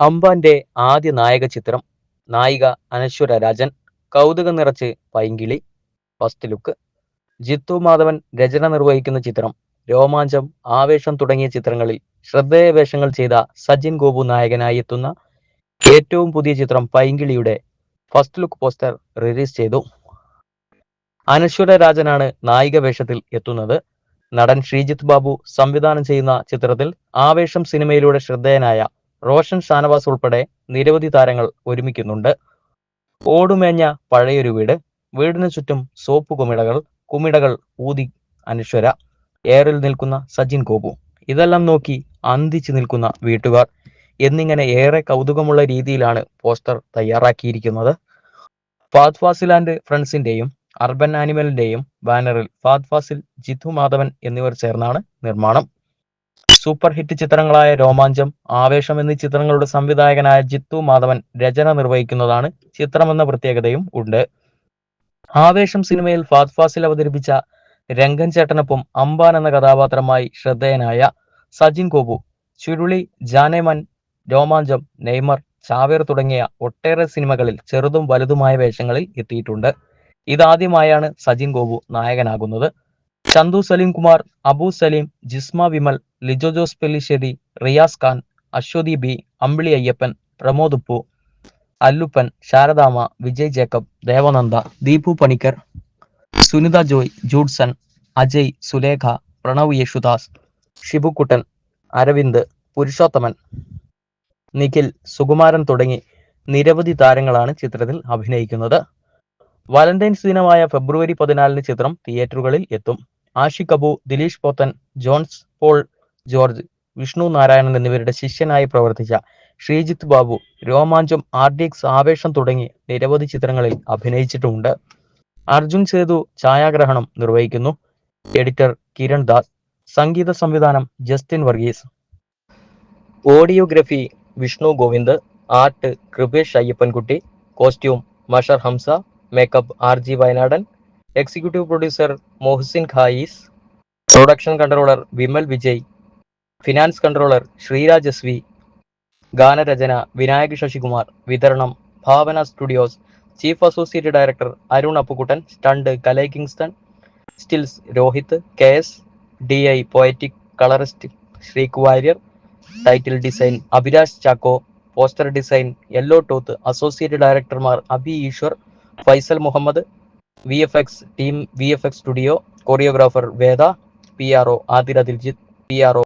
അമ്പാന്റെ ആദ്യ നായക ചിത്രം നായിക അനശ്വര രാജൻ കൗതുകം നിറച്ച് പൈങ്കിളി ഫസ്റ്റ് ലുക്ക് ജിത്തു മാധവൻ രചന നിർവഹിക്കുന്ന ചിത്രം രോമാഞ്ചം ആവേശം തുടങ്ങിയ ചിത്രങ്ങളിൽ ശ്രദ്ധേയ വേഷങ്ങൾ ചെയ്ത സജിൻ ഗോപു നായകനായി എത്തുന്ന ഏറ്റവും പുതിയ ചിത്രം പൈങ്കിളിയുടെ ഫസ്റ്റ് ലുക്ക് പോസ്റ്റർ റിലീസ് ചെയ്തു. അനശ്വര രാജനാണ് നായിക വേഷത്തിൽ എത്തുന്നത്. നടൻ ശ്രീജിത്ത് ബാബു സംവിധാനം ചെയ്യുന്ന ചിത്രത്തിൽ ആവേശം സിനിമയിലൂടെ ശ്രദ്ധേയനായ റോഷൻ ഷാനവാസ് ഉൾപ്പെടെ നിരവധി താരങ്ങൾ ഒരുമിക്കുന്നുണ്ട്. ഓടുമേഞ്ഞ പഴയൊരു വീട് വീടിന് ചുറ്റും സോപ്പ് കുമിടകൾ കുമിടകൾ ഊതി അനശ്വര ഏറിൽ നിൽക്കുന്ന സജിൻ ഗോപു. ഇതെല്ലാം നോക്കി അന്തിച്ചു നിൽക്കുന്ന വീട്ടുകാർ. എന്നിങ്ങനെ ഏറെ കൗതുകമുള്ള രീതിയിലാണ് പോസ്റ്റർ തയ്യാറാക്കിയിരിക്കുന്നത്. ഫാദ് ഫാസിൽ ആൻഡ് ഫ്രണ്ട്സിന്റെയും അർബൻ ആനിമലിന്റെയും ബാനറിൽ ഫാദ് ഫാസിൽ ജിത്തു മാധവൻ എന്നിവർ ചേർന്നാണ് നിർമ്മാണം. സൂപ്പർ ഹിറ്റ് ചിത്രങ്ങളായ രോമാഞ്ചം ആവേശം എന്നീ ചിത്രങ്ങളുടെ സംവിധായകനായ ജിത്തു മാധവൻ രചന നിർവഹിക്കുന്നതാണ് ചിത്രമെന്ന പ്രത്യേകതയും ഉണ്ട്. ആവേശം സിനിമയിൽ ഫാദ് ഫാസിൽ അവതരിപ്പിച്ച രംഗൻ ചേട്ടനൊപ്പം അമ്പാൻ എന്ന കഥാപാത്രമായി ശ്രദ്ധേയനായ സജിൻ കോപു ചുരുളി ജാനേമൻ രോമാഞ്ചം നെയ്മർ ചാവേർ തുടങ്ങിയ ഒട്ടേറെ സിനിമകളിൽ ചെറുതും വലുതുമായ വേഷങ്ങളിൽ എത്തിയിട്ടുണ്ട്. ഇതാദ്യമായാണ് സജിൻ ഗോപു നായകനാകുന്നത്. ചന്തു സലീം കുമാർ അബു സലീം ജിസ്മ വിമൽ ലിജോ ജോസ് പെല്ലിശ്ശേരി റിയാസ് ഖാൻ അശ്വതി ബി അമ്പിളി അയ്യപ്പൻ പ്രമോദ് ഉപ്പു അല്ലുപ്പൻ ശാരദാമ വിജയ് ജേക്കബ് ദേവനന്ദ ദീപു പണിക്കർ സുനിത ജോയ് ജൂഡ്സൺ അജയ് സുലേഖ പ്രണവ് യേശുദാസ് ഷിബുക്കുട്ടൻ അരവിന്ദ് പുരുഷോത്തമൻ നിഖിൽ സുകുമാരൻ തുടങ്ങി നിരവധി താരങ്ങളാണ് ചിത്രത്തിൽ അഭിനയിക്കുന്നത്. വാലന്റൈൻസ് ദിനമായ ഫെബ്രുവരി പതിനാലിന് ചിത്രം തിയേറ്ററുകളിൽ എത്തും. ആഷിഖ് അബു ദിലീഷ് പോത്തൻ ജോൺസ് പോൾ ജോർജ് വിഷ്ണു നാരായണൻ എന്നിവരുടെ ശിഷ്യനായി പ്രവർത്തിച്ച Sreejith Babu Romancham R D X Aavesham തുടങ്ങി നിരവധി ചിത്രങ്ങളിൽ അഭിനയിച്ചിട്ടുമുണ്ട് അർജുൻ സേതു ഛായാഗ്രഹണം നിർവഹിക്കുന്നു. എഡിറ്റർ കിരൺ ദാസ്. സംഗീത സംവിധാനം Justin Varghese. Audiography Vishnu Govind. Art Kripesh Ayyappankutty. Costume Mashar Hamsa. Makeup R G Wayanadan. Executive producer Mohsin Khais production controller Vimal Vijay finance controller Sreeraj S V ഗാനരചന വിനായക് ശശികുമാർ വിതരണം Bhavana studios chief associate director Arun Appukuttan stunt Kalai Kingston stills Rohit K S D I poetic colourist Sreek Warrier title design Abhilash Chacko poster design yellow tooth associate ഡയറക്ടർമാർ Abi Eswar Faisal Muhammad V F X team V F X studio choreographer Veda P R O Athira Diljith P R O